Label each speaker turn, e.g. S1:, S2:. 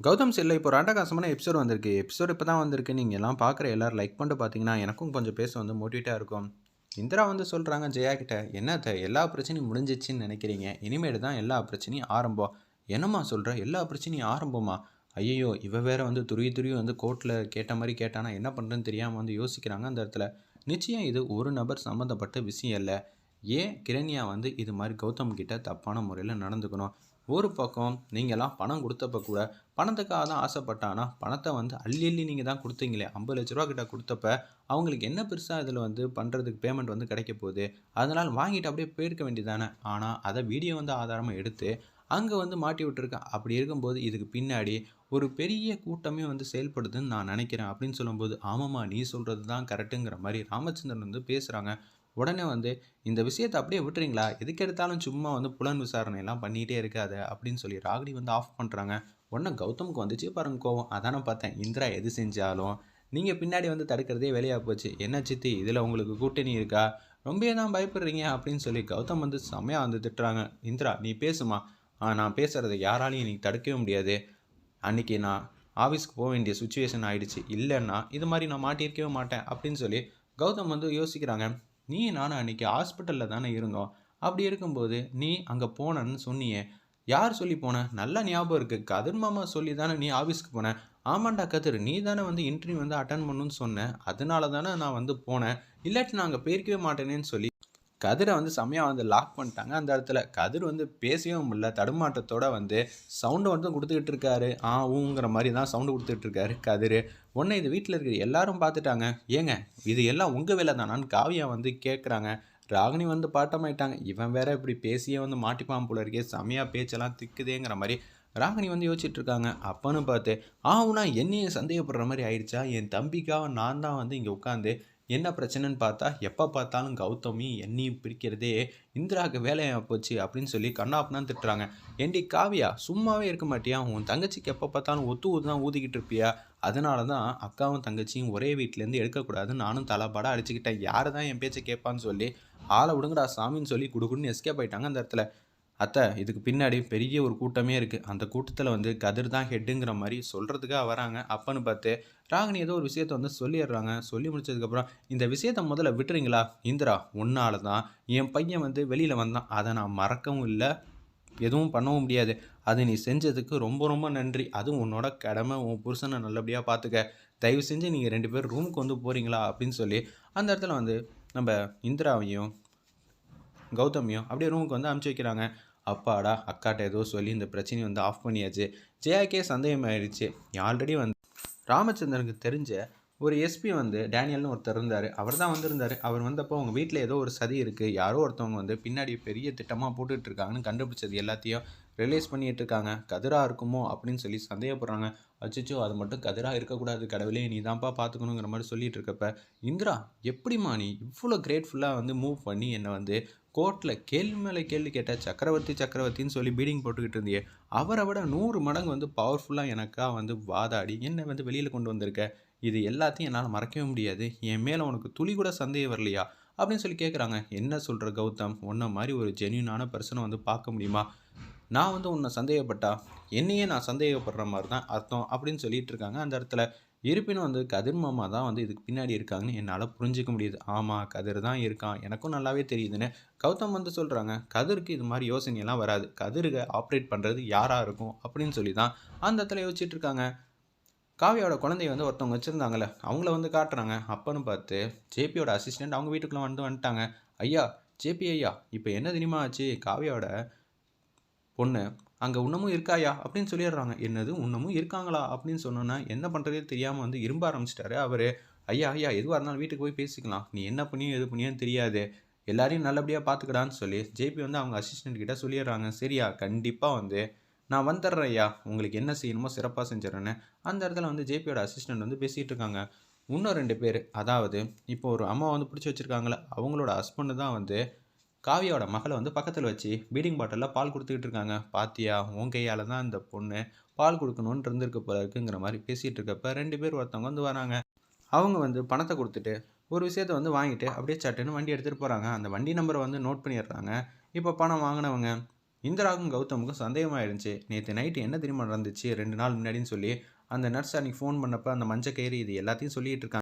S1: கௌதம் செல்ல இப்போ ராண்டகாசமான எபிசோட் வந்திருக்கு. எபிசோட் இப்போ தான் வந்திருக்கு. நீங்கள் எல்லாம் பார்க்குற எல்லோரும் லைக் பண்ணிட்டு பார்த்தீங்கன்னா எனக்கும் கொஞ்சம் பேச வந்து மோட்டிவேட்டாக இருக்கும். இந்திரா வந்து சொல்கிறாங்க ஜெயா கிட்ட என்னத்த எல்லா பிரச்சனையும் முடிஞ்சிச்சின்னு நினைக்கிறீங்க. இனிமேல் தான் எல்லா பிரச்சனையும் ஆரம்பம். என்னம்மா சொல்கிற எல்லா பிரச்சனையும் ஆரம்பமா? ஐயோ இவ வேற வந்து துருவி துருவி வந்து கோர்ட்டில் கேட்ட மாதிரி கேட்டானா என்ன பண்ணுறதுன்னு தெரியாமல் வந்து யோசிக்கிறாங்க அந்த இடத்துல. நிச்சயம் இது ஒரு நபர் சம்மந்தப்பட்ட விஷயம் இல்லை. ஏன் கிரண்யா வந்து இது மாதிரி கௌதம் கிட்ட தப்பான முறையில் நடந்துக்கணும்? ஒரு பக்கம் நீங்களாம் பணம் கொடுத்தப்ப கூட பணத்துக்காக தான் ஆசைப்பட்டானா பணத்தை வந்து அள்ளி அள்ளி நீங்கள் தான் கொடுத்தீங்களே. ஐம்பது லட்ச ரூபா கிட்ட கொடுத்தப்ப அவங்களுக்கு என்ன பெருசாக இதில் வந்து பண்ணுறதுக்கு பேமெண்ட் வந்து கிடைக்க போகுது? அதனால் வாங்கிட்டு அப்படியே போயிருக்க வேண்டியதானே ஆனால் அதை வீடியோ வந்து ஆதாரமாக எடுத்து அங்கே வந்து மாட்டி விட்டுருக்கேன் அப்படி இருக்கும்போது இதுக்கு பின்னாடி ஒரு பெரிய கூட்டமே வந்து செயல்படுதுன்னு நான் நினைக்கிறேன் அப்படின்னு சொல்லும்போது ஆமாம்மா நீ சொல்கிறது தான் கரெக்டுங்கிற மாதிரி ராமச்சந்திரன் வந்து பேசுகிறாங்க உடனே வந்து இந்த விஷயத்தை அப்படியே விட்டுறீங்களா? எதுக்கு எடுத்தாலும் சும்மா வந்து புலன் விசாரணை எல்லாம் பண்ணிகிட்டே இருக்காது அப்படின்னு சொல்லி ராகினி வந்து ஆஃப் பண்ணுறாங்க உடனே கௌதமுக்கு வந்துச்சு பாருங்க கோவம். அதானே பார்த்தேன். இந்திரா எது செஞ்சாலும் நீங்கள் பின்னாடி வந்து தடுக்கிறதே வேலையாக போச்சு. என்ன சித்தி? இதில் உங்களுக்கு கூட்டணி இருக்கா? ரொம்ப தான் பயப்படுறீங்க அப்படின்னு சொல்லி கௌதம் வந்து செம்மையாக வந்து திட்டுறாங்க. இந்திரா நீ பேசுமா? நான் பேசுகிறத யாராலையும் இன்றைக்கி தடுக்கவே முடியாது. அன்னைக்கு நான் ஆஃபீஸ்க்கு போக வேண்டிய சுச்சுவேஷன் ஆகிடுச்சு இல்லைன்னா இது மாதிரி நான் மாட்டியிருக்கவே மாட்டேன் அப்படின்னு சொல்லி கௌதம் வந்து யோசிக்கிறாங்க. நீ நானும் அன்னைக்கு ஹாஸ்பிட்டலில் தானே இருந்தோம். அப்படி இருக்கும்போது நீ அங்கே போனன்னு சொன்னியே. யார் சொல்லி போன? நல்ல ஞாபகம் இருக்குது கதிர் மாமா சொல்லி தானே நீ ஆஃபீஸ்க்கு போன. ஆமாண்டா கதிர் நீ தானே வந்து இன்டர்வியூ வந்து அட்டன் பண்ணுன்னு சொன்னேன் அதனால தானே நான் வந்து போனேன். இல்லாட்டி நான் அங்கே போயிருக்கவே மாட்டேனேன்னு சொல்லி கதிரை வந்து செம்மையாக வந்து லாக் பண்ணிட்டாங்க. அந்த இடத்துல கதிர் வந்து பேசவும் முடியல. தடுமாற்றத்தோட வந்து சவுண்டை வந்து கொடுத்துக்கிட்டு இருக்காரு. ஆ ஊங்கிற மாதிரி தான் சவுண்டு கொடுத்துக்கிட்டு இருக்காரு கதிர். உடனே இது வீட்டில் இருக்கிற எல்லாரும் பார்த்துட்டாங்க. ஏங்க இது எல்லாம் உங்கள் வேலை தானான்னு காவியா வந்து கேட்குறாங்க ராகினி வந்து பாட்டமாயிட்டாங்க. இவன் வேற இப்படி பேசியே வந்து மாட்டிப்பான் போல இருக்கே. செம்மையாக பேச்செல்லாம் திக்குதேங்கிற மாதிரி ராகினி வந்து யோசிச்சுட்டு இருக்காங்க. அப்பன்னு பார்த்து ஆவுனா என்னையும் சந்தேகப்படுற மாதிரி ஆயிடுச்சா? என் தம்பிக்காக நான் தான் வந்து இங்கே உட்காந்து என்ன பிரச்சனைன்னு பார்த்தா எப்போ பார்த்தாலும் கௌதமி என்னையும் பிரிக்கிறதே இந்திராவுக்கு வேலையாக போச்சு அப்படின்னு சொல்லி கண்ணாப்னான்னு திட்டுறாங்க. ஏண்டி காவியா சும்மாவே இருக்க மாட்டியா? உன் தங்கச்சிக்கு எப்போ பார்த்தாலும் ஒத்து ஊது தான் ஊதிக்கிட்டு இருப்பியா? அதனால தான் அக்காவும் தங்கச்சியும் ஒரே வீட்டிலேருந்து எடுக்கக்கூடாதுன்னு நானும் தலைப்பாடாக அடிச்சுக்கிட்டேன். யார் தான் என் பேச்சை கேட்பான்னு சொல்லி ஆளை விடுங்கடா சாமின்னு சொல்லி குடுக்குன்னு எஸ்கேப் ஆயிட்டாங்க அந்த இடத்துல. அத்தை இதுக்கு பின்னாடி பெரிய ஒரு கூட்டமே இருக்குது அந்த கூட்டத்தில் வந்து கதிர் தான் ஹெட்டுங்கிற மாதிரி சொல்கிறதுக்காக வராங்க. அப்பன்னு பார்த்து ராகினி ஏதோ ஒரு விஷயத்த வந்து சொல்லிடுறாங்க. சொல்லி முடிச்சதுக்கப்புறம் இந்த விஷயத்த முதல்ல விட்டுறீங்களா? இந்திரா உன்னால தான். என் பையன் வந்து வெளியில் வந்தான். அதை நான் மறக்கவும் இல்லை. எதுவும் பண்ணவும் முடியாது. அது நீ செஞ்சதுக்கு ரொம்ப ரொம்ப நன்றி. அதுவும் உன்னோட கடமை. உன் புருஷனை நல்லபடியாக பார்த்துக்க தயவு செஞ்சு நீங்கள் ரெண்டு பேர் ரூமுக்கு வந்து போகிறீங்களா அப்படின்னு சொல்லி அந்த இடத்துல வந்து நம்ம இந்திராவையும் கௌதமியும் அப்படியே ரூமுக்கு வந்து அனுப்பிச்சி வைக்கிறாங்க. அப்பாடா அக்காட்ட ஏதோ சொல்லி இந்த பிரச்சனையை வந்து ஆஃப் பண்ணியாச்சு. ஜெயாக்கே சந்தேகம் ஆயிடுச்சு ஆல்ரெடி வந்து ராமச்சந்திரனுக்கு தெரிஞ்ச ஒரு எஸ்பி வந்து டேனியல்னு ஒருத்தர் இருந்தார். அவர் தான் வந்திருந்தார். அவர் வந்தப்போ அவங்க வீட்டில் ஏதோ ஒரு சதி இருக்குது யாரோ ஒருத்தவங்க வந்து பின்னாடி பெரிய திட்டமாக போட்டுட்டு இருக்காங்கன்னு கண்டுபிடிச்சது எல்லாத்தையும் ரிலீஸ் பண்ணிட்டு இருக்காங்க கதிராக இருக்குமோ அப்படின்னு சொல்லி சந்தேகப்படுறாங்க. அச்சிச்சோ அது மட்டும் கதிராக இருக்கக்கூடாது கடவுளே நீ தான்ப்பா பார்த்துக்கணுங்கிற மாதிரி சொல்லிட்டு இருக்கப்ப இந்திரா எப்படிம்மா நீ இவ்வளோ கிரேட்ஃபுல்லாக வந்து மூவ் பண்ணி என்னை வந்து கோர்ட்டில் கேள்வி மேலே கேள்வி கேட்ட சக்கரவர்த்தி சக்கரவர்த்தின்னு சொல்லி பீடிங் போட்டுக்கிட்டு இருந்தியே அவரை விட நூறு மடங்கு வந்து பவர்ஃபுல்லாக எனக்காக வந்து வாதாடி என்னை வந்து வெளியில் கொண்டு வந்திருக்க? இது எல்லாத்தையும் என்னால் மறக்கவே முடியாது. என் மேலே உனக்கு துளி கூட சந்தேகம் வரலையா? அப்படின்னு சொல்லி கேட்குறாங்க என்ன சொல்கிற கௌதம்? உன்ன மாதிரி ஒரு ஜென்யூனான பர்சனை வந்து பார்க்க முடியுமா? நான் வந்து உன்னை சந்தேகப்பட்டா? என்னையே நான் சந்தேகப்படுற மாதிரி தான் அர்த்தம் அப்படின்னு சொல்லிட்டு இருக்காங்க. அந்த இடத்துல இருப்பினும் வந்து கதிர் மாமா தான் வந்து இதுக்கு பின்னாடி இருக்காங்கன்னு என்னால் புரிஞ்சிக்க முடியுது. ஆமாம் கதிர் தான் இருக்கான். எனக்கும் நல்லாவே தெரியுதுன்னு கௌதம் வந்து சொல்கிறாங்க கதிருக்கு இது மாதிரி யோசனையெல்லாம் வராது. கதிர்க ஆப்ரேட் பண்ணுறது யாராக இருக்கும் அப்படின்னு சொல்லி தான் அந்த இடத்துல யோசிச்சுட்டு இருக்காங்க. காவியாவோட குழந்தைய வந்து ஒருத்தவங்க வச்சுருந்தாங்கல்ல அவங்கள வந்து காட்டுறாங்க. அப்பன்னு பார்த்து ஜேபியோட அசிஸ்டண்ட் அவங்க வீட்டுக்குள்ளே வந்து வந்துட்டாங்க. ஐயா ஜேபி ஐயா இப்போ என்ன தெரியுமா ஆச்சு? காவியாவோட பொண்ணு அங்கே இன்னமும் இருக்காயா? அப்படின்னு சொல்லிடுறாங்க. என்னது இன்னமும் இருக்காங்களா? அப்படின்னு சொன்னோன்னா என்ன பண்ணுறதே தெரியாமல் வந்து இரும்ப ஆரம்பிச்சிட்டாரு அவர். ஐயா ஐயா எதுவாக இருந்தாலும் வீட்டுக்கு போய் பேசிக்கலாம். நீ என்ன பண்ணியும் எது பண்ணியோன்னு தெரியாது. எல்லாரையும் நல்லபடியாக பார்த்துக்கடான்னு சொல்லி ஜேபி வந்து அவங்க அசிஸ்டண்ட் கிட்ட சொல்லிடுறாங்க. சரியா கண்டிப்பாக வந்து நான் வந்துடுறேன் ஐயா உங்களுக்கு என்ன செய்யணுமோ சிறப்பாக செஞ்சிடறேன்னு. அந்த இடத்துல வந்து ஜேபியோட அசிஸ்டண்ட் வந்து பேசிகிட்டு இருக்காங்க. இன்னும் ரெண்டு பேர். அதாவது இப்போ ஒரு அம்மா வந்து பிடிச்சி வச்சுருக்காங்களே அவங்களோட ஹஸ்பண்டு தான் வந்து காவியோட மகளை வந்து பக்கத்தில் வச்சு பீடிங் பாட்டிலில் பால் கொடுத்துக்கிட்டு இருக்காங்க. பாத்தியா உன் கையால் தான் இந்த பொண்ணு பால் கொடுக்கணுன்ட்டு இருந்திருக்க போல இருக்குங்கிற மாதிரி பேசிகிட்டு இருக்கப்ப ரெண்டு பேர் ஒருத்தவங்க வந்து வராங்க. அவங்க வந்து பணத்தை கொடுத்துட்டு ஒரு விஷயத்த வந்து வாங்கிட்டு அப்படியே சட்டுன்னு வண்டி எடுத்துகிட்டு போகிறாங்க அந்த வண்டி நம்பரை வந்து நோட் பண்ணிடுறாங்க. இப்போ பணம் வாங்கினவங்க இந்திராவுக்கும் கௌதமுக்கும் சந்தேகமாயிருந்துச்சு. நேற்று நைட்டு என்ன தெரியுமா நடந்துச்சு? ரெண்டு நாள் முன்னாடின்னு சொல்லி அந்த நர்ஸ் அன்றைக்கி ஃபோன் பண்ணப்போ அந்த மஞ்சள் கயிறு இது எல்லாத்தையும் சொல்லிட்டு இருக்காங்க.